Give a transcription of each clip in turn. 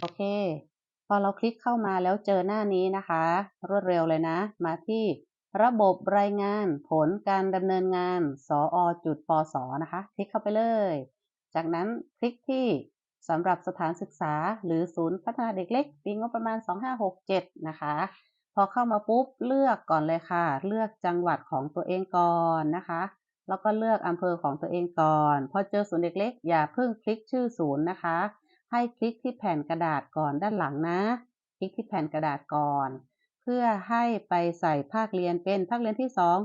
โอเค พอเราคลิกเข้ามาแล้วเจอหน้านี้นะคะ รวดเร็วเลยนะ มาที่ระบบรายงานผลการดำเนินงานสอจุดปสนะคะ คลิกเข้าไปเลย จากนั้นคลิกที่สำหรับสถานศึกษาหรือศูนย์พัฒนาเด็กเล็ก ปีงบประมาณ 2567 นะคะ พอเข้ามาปุ๊บเลือกก่อนเลยค่ะ เลือกจังหวัดของตัวเองก่อนนะคะ แล้วก็เลือกอำเภอของตัวเองก่อน พอเจอศูนย์เด็กเล็ก อย่าเพิ่งคลิกชื่อศูนย์นะคะ ให้คลิกที่แผ่นกระดาษก่อนด้านหลังนะ คลิกที่แผ่นกระดาษก่อน เพื่อให้ไปใส่ภาคเรียนเป็นภาคเรียนที่ 2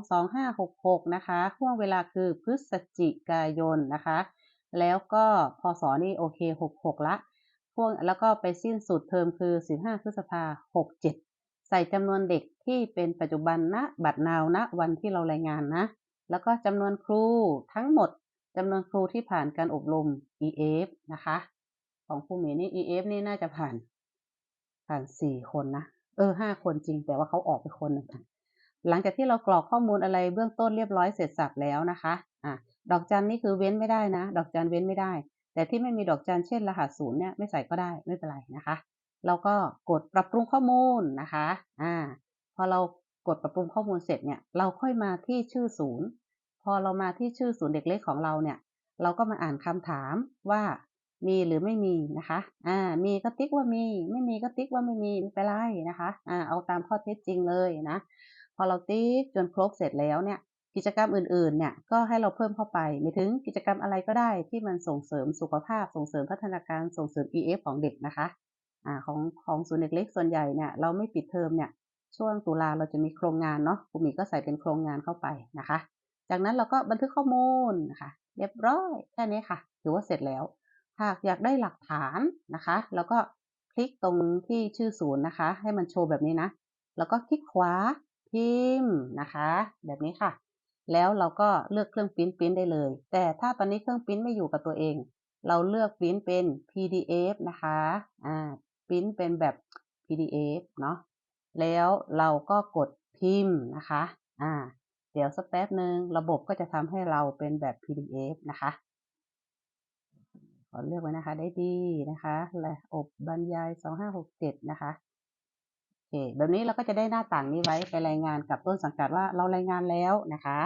2566 นะคะห่วงเวลาคือพฤศจิกายนนะคะ แล้วก็พศนี่โอเค 66 ละพวกแล้วก็ไปสิ้นสุดเทอมคือ 15 พฤษภา 67 ใส่จำนวนเด็กที่เป็นปัจจุบันณบัดนาวณวันที่เรารายงานนะ แล้วก็จำนวนครูทั้งหมดจำนวนครูที่ผ่านการอบรม EF นะคะ ของคู่มีนี่ EF นี่น่าจะผ่าน ผ่านสี่คนนะ เออห้าคนจริง แต่ว่าเขาออกไปคนหนึ่งค่ะหลังจากที่เรากรอกข้อมูลอะไรเบื้องต้นเรียบร้อยเสร็จสับแล้วนะคะ อะ ดอกจันนี่คือเว้นไม่ได้นะ ดอกจันเว้นไม่ได้ แต่ที่ไม่มีดอกจันเช่นรหัสศูนย์เนี่ยไม่ใส่ก็ได้ไม่เป็นไรนะคะ เราก็กดปรับปรุงข้อมูลนะคะ อ่า พอเรากดปรับปรุงข้อมูลเสร็จเนี่ย เราค่อยมาที่ชื่อศูนย์ พอเรามาที่ชื่อศูนย์เด็กเล็กของเราเนี่ย เราก็มาอ่านคำถามว่า มีหรือไม่มีนะคะอ่ามีก็ติ๊กว่ามี ไม่มีก็ติ๊กว่าไม่มีไม่เป็นไรนะคะอ่าเอาตามข้อเท็จจริงเลยนะพอเราติ๊กจนครบเสร็จแล้วเนี่ยกิจกรรมอื่นๆ เนี่ยก็ให้เราเพิ่มเข้าไปไม่ถึงกิจกรรมอะไรก็ได้ที่มันส่งเสริมสุขภาพ ส่งเสริมพัฒนาการส่งเสริม EF ของเด็กนะคะอ่าของของศูนย์เด็กเล็กส่วนใหญ่เนี่ยเราไม่ปิดเทอมเนี่ยช่วงตุลาเราจะมีโครงงานเนาะครูมีก็ใส่เป็นโครงงานเข้าไปนะคะ จากนั้นเราก็บันทึกข้อมูลนะคะ เรียบร้อยแค่นี้ค่ะ ถือว่าเสร็จแล้ว หากอยากได้หลักฐานนะคะ แล้วก็คลิกตรงที่ชื่อศูนย์นะคะ ให้มันโชว์แบบนี้นะ แล้วก็คลิกขวาพิมพ์นะคะ แบบนี้ค่ะ แล้วเราก็เลือกเครื่องปริ้นปริ้นได้เลย แต่ถ้าตอนนี้เครื่องปริ้นไม่อยู่กับตัวเอง เราเลือกปริ้นเป็น PDF นะคะอ่าปริ้นเป็นแบบ PDF เนาะแล้วเราก็กดพิมพ์นะคะอ่าเดี๋ยวสักแป๊บหนึ่งระบบก็จะทำให้เราเป็นแบบ PDF นะคะ ขอเลือกไว้นะคะ ได้ดีนะคะและอบบรรยาย 2567 นะคะโอเคแบบนี้เราก็จะได้หน้าต่างนี้ไว้ไปรายงานกับต้นสังกัดว่าเรารายงานแล้วนะคะ